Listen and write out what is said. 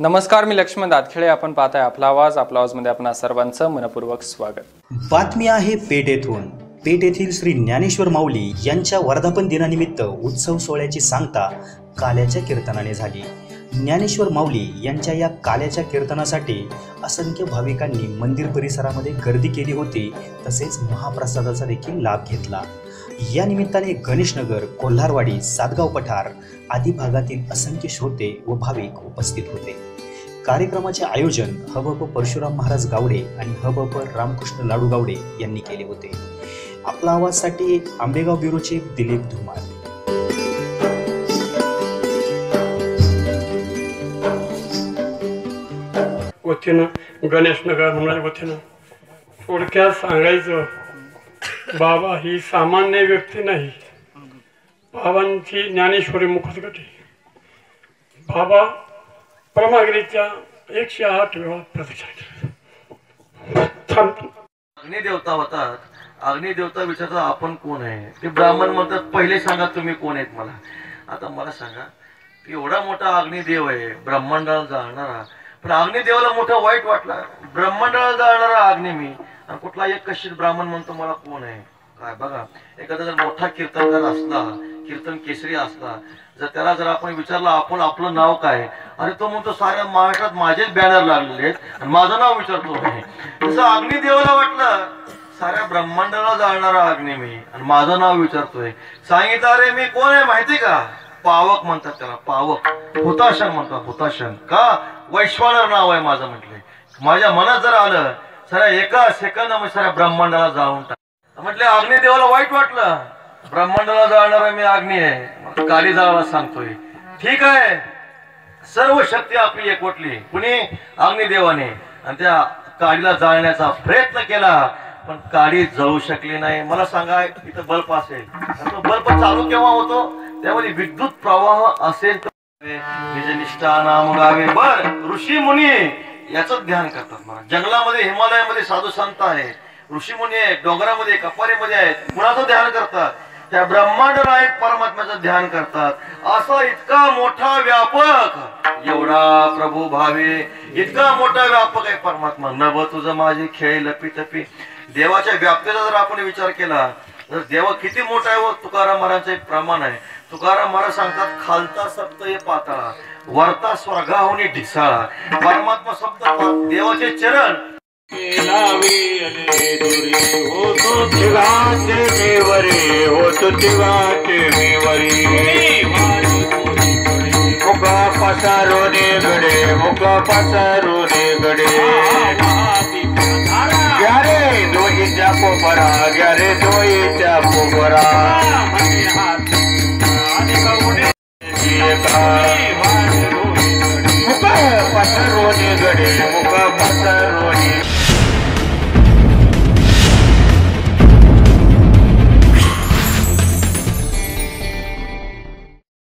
नमस्कार मी लक्ष्मण दातखेळे. आपण पाहताय आपला आवाज. आपला आवाजमध्ये आपणा सर्वांचं मनपूर्वक स्वागत. बातमी आहे पेठ येथून पेठ येथील श्री ज्ञानेश्वर माऊली यांच्या वर्धापन दिनानिमित्त उत्सव सोहळ्याची सांगता काल्याच्या कीर्तनाने झाली. ज्ञानेश्वर माऊली यांच्या या काल्याच्या कीर्तनासाठी असंख्य भाविकांनी मंदिर परिसरामध्ये गर्दी केली होती तसेच महाप्रसादाचा देखील लाभ घेतला. या निमित्ताने गणेशनगर कोल्हारवाडी सातगाव पठार आदी भागातील असंख्य श्रोते व भाविक उपस्थित होते. कार्यक्रमाचे आयोजन हबप परशुराम महाराज गावडे आणि हबप रामकृष्ण लाडू गावडे यांनी केले होते. आपला आवाजसाठी आंबेगाव ब्युरोचे दिलीप धुमाळ. वतीनं गणेशनगर म्हणून वतीनं थोडक्यात सांगायचं बाबा ही सामान्य व्यक्ती नाही. बाबांची ज्ञानेश्वरी मुखोद्गटी बाबा परमागिरीच्या एकशे आठ वेळा प्रतीक्षा थांबतो अग्निदेवता होतात. अग्निदेवता विचारतात आपण कोण आहे? ते ब्राह्मण म्हणतात पहिले सांगा तुम्ही कोण आहेत मला. आता मला सांगा की एवढा मोठा अग्निदेव आहे ब्रह्मांडाला जाणारा पण अग्निदेवाला मोठा वाईट वाटला. ब्रह्मांडाला जाळणारा अग्नी मी. आणि कुठला एक कशी ब्राह्मण म्हणतो मला कोण आहे? काय बघा एखादा जर मोठा कीर्तनकार असला कीर्तन केसरी असला जर त्याला जर आपण विचारलं आपण आपलं नाव काय? अरे तो म्हणतो साऱ्या महाराष्ट्रात माझेच बॅनर लागलेले आहेत आणि माझं नाव विचारतो. मी तसं अग्निदेवाला वाटलं साऱ्या ब्रह्मांडाला जाळणारा अग्नी मी आणि माझं नाव विचारतोय. सांगितलं अरे मी कोण आहे माहिती का? पावक म्हणतात त्याला पावक. हुताशन म्हणतात हुताशन का? वैश्वानर नाव आहे माझं म्हटलंय. माझ्या मनात जर आलं साऱ्या एका सेकंदामध्ये साऱ्या ब्रह्मांडाला जाऊन टाक. म्हटलं अग्निदेवाला वाईट वाटलं. ब्रह्मांडाला जाणार मी अग्नी आहे. काली जाळायला सांगतोय. ठीक आहे. सर्व शक्ती आपली एकवटली. कुणी? अग्निदेवाने आणि त्या काडीला जाळण्याचा प्रयत्न केला पण काडी जळू शकली नाही. मला सांगा इथं बल्ब असेल. तो बल्ब चालू केव्हा होतो? त्यामध्ये विद्युत प्रवाह असेल तर निष्ठा नाम गावे. बर ऋषी मुनी याच ध्यान करतात मला जंगलामध्ये हिमालयामध्ये साधू संत आहे ऋषी मुनी आहेत डोंगरामध्ये कपारीमध्ये आहेत. कुणाचं ध्यान करतात? त्या ब्रह्मांड नायक परमात्म्याचं ध्यान करतात. असा इतका मोठा व्यापक एवढा प्रभू भावे इतका मोठा व्यापक आहे परमात्मा. नभ तुझं माझे खेळ लपी तपी देवाच्या व्याप्तीचा जर आपण विचार केला तर देव किती मोठा आहे व तुकाराम महाराजांचं एक प्रमाण आहे. तुकाराम महाराज सांगतात खालता सप्त हे पाताळा वरता स्वर्गाहुनी ढिसाळा. परमात्मा सप्त देवाचे चरण. मुख पसारोने गडे मुख पसारोने गडे. ग्यारे दोईच्या पोपरा ग्यारे दोईच्या पोपरा. Hey,